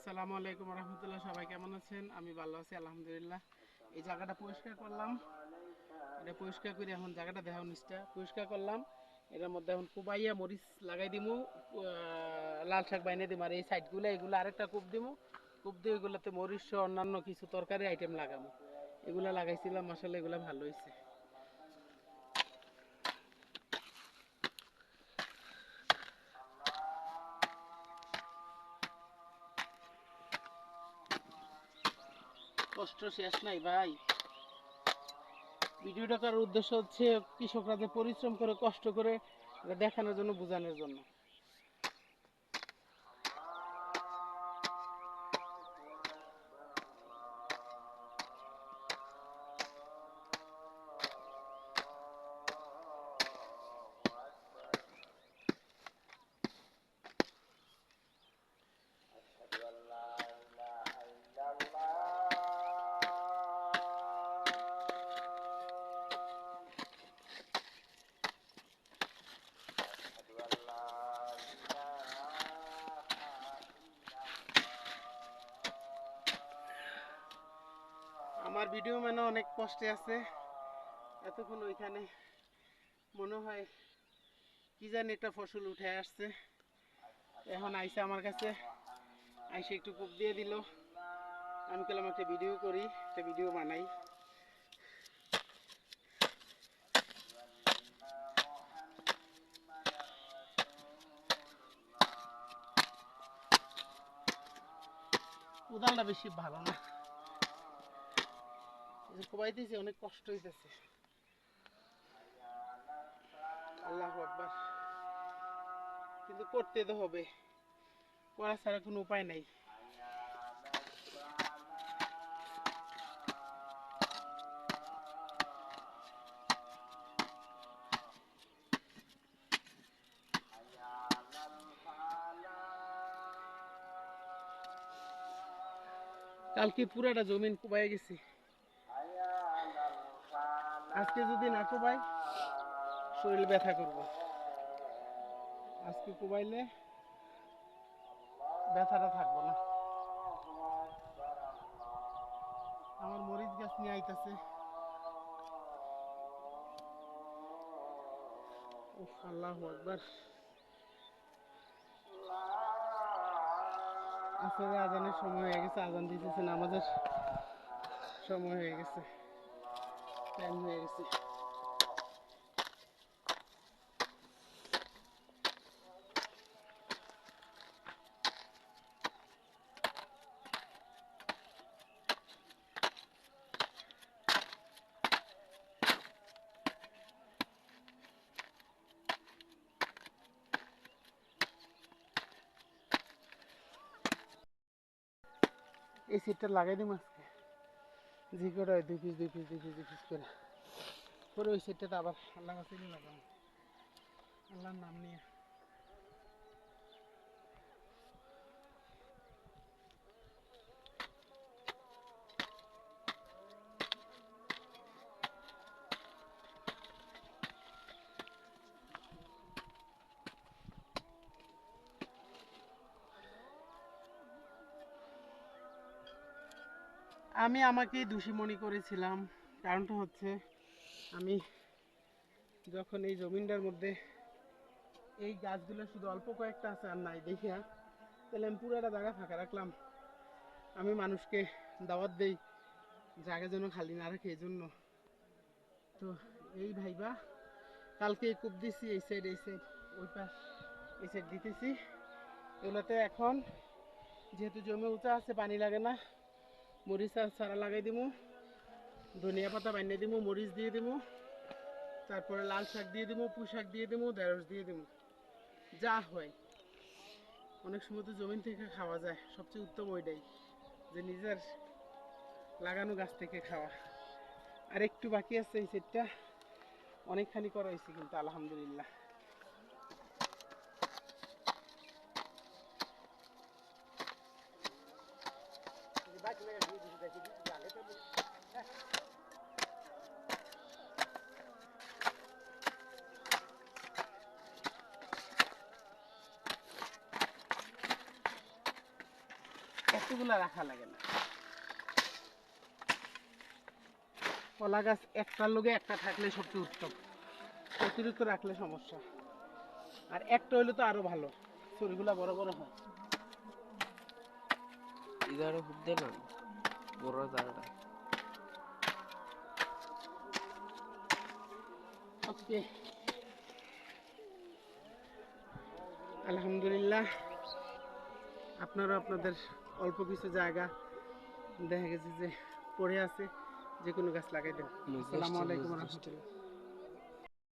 আসসালামু আলাইকুম রহমতুল্লাহ, সবাই কেমন আছেন? আমি ভালো আছি, আলহামদুলিল্লাহ। এই জায়গাটা পরিষ্কার করলাম। এটা পরিষ্কার করে এখন জায়গাটা দেখা নিচটা। পরিষ্কার করলাম। এটার মধ্যে এখন কুবাইয়া মরিচ লাগাই দিমু লাল শাক বাইনে দিম, আর এই সাইডগুলো, এগুলো আরেকটা কূপ দিমু। কূপ দিয়ে এগুলোতে মরিচ অন্যান্য কিছু তরকারি আইটেম লাগাবো এগুলো লাগাইছিলাম আসলে এগুলো ভালো হয়েছে কষ্ট শেষ নাই ভাই। ভিডিওটা করার উদ্দেশ্য হচ্ছে কৃষকরা যে পরিশ্রম করে, কষ্ট করে দেখানোর জন্য, বোঝানোর জন্য। ভিডিও মানে অনেক কষ্টে আছে। এতক্ষণ ওইখানে মনে হয় কি জানি একটা ফসল উঠে আসছে। এখন আইসে আমার কাছে, আইসে একটু কূপ দিয়ে দিল। আমি কেলাম একটা ভিডিও করি, একটা ভিডিও বানাই। কোদালটা বেশি ভালো না। কোবাইতেছে অনেক কষ্ট হইতেছে। আল্লাহ আকবার। কিন্তু করতে তো হবে। করা ছাড়া কোনো উপায় নাই। কালকে পুরাটা জমিন কুবাই গেছি। আজকে যদি না কোবাই, শরীর ব্যথা করব। আজকে কোবাইলে ব্যথাটা থাকব না। আমার মরিচ গাছ নিয়ে আইতাছে। আল্লাহু আকবার। আসলে আজানের সময় হয়ে গেছে, আজান দিতেছে, নামাজের সময় হয়ে গেছে। টাইম হয়ে গেছে এই সিটটা লাগাই দিম আজকে যে করে হয়, দুই পিস দুই পিস দুই পিস দুই পিস করে। পরে ওই সেটটাতে আবার আল্লাহ আল্লাহর নাম নিয়ে। আমি আমাকেই দোষী মনে করেছিলাম। কারণটা হচ্ছে আমি যখন এই জমিনটার মধ্যে এই গাছগুলো শুধু অল্প কয়েকটা আছে আর নাই দেখিয়া, তাহলে আমি পুরোটা জায়গা ফাঁকা রাখলাম। আমি মানুষকে দাওয়াত দেই, জায়গা যেন খালি না রাখে এই জন্য তো এই ভাইবা, কালকে কূপ দিছি, এই সাইড এই সাইড ওই পাশ, এই সাইড দিতেছি। এগুলোতে এখন যেহেতু জমি উঁচা আছে, পানি লাগে না মরিচ আর চারা লাগাই দিমু, ধনিয়া পাতা বানিয়ে দিমু, মরিচ দিয়ে দিমু, তারপরে লাল শাক দিয়ে দিমু, পুঁই শাক দিয়ে দিমু, ঢেঁড়স দিয়ে দিমু। যা হয়। অনেক সময় তো জমিন থেকে খাওয়া যায়, সবচেয়ে উত্তম ওইটাই, যে নিজের লাগানো গাছ থেকে খাওয়া। আর একটু বাকি আছে এই সেটটা, অনেকখানি করা হয়েছে কিন্তু, আলহামদুলিল্লাহ। রাখা লাগে না। কলা গাছ একটার লোক একটা থাকলে সবচেয়ে উত্তম। অতিরিক্ত রাখলে সমস্যা। আর একটা হইলে তো আরও ভালো। চুরিগুলা বড় বড় হয়। এগারো da. Okay. আলহামদুলিল্লাহ আপনারা আপনাদের অল্প কিছু জায়গা দেখা গেছে যে পড়ে আছে যে কোনো গাছ লাগাই দেন আসসালামু আলাইকুম রহমতুল্লাহ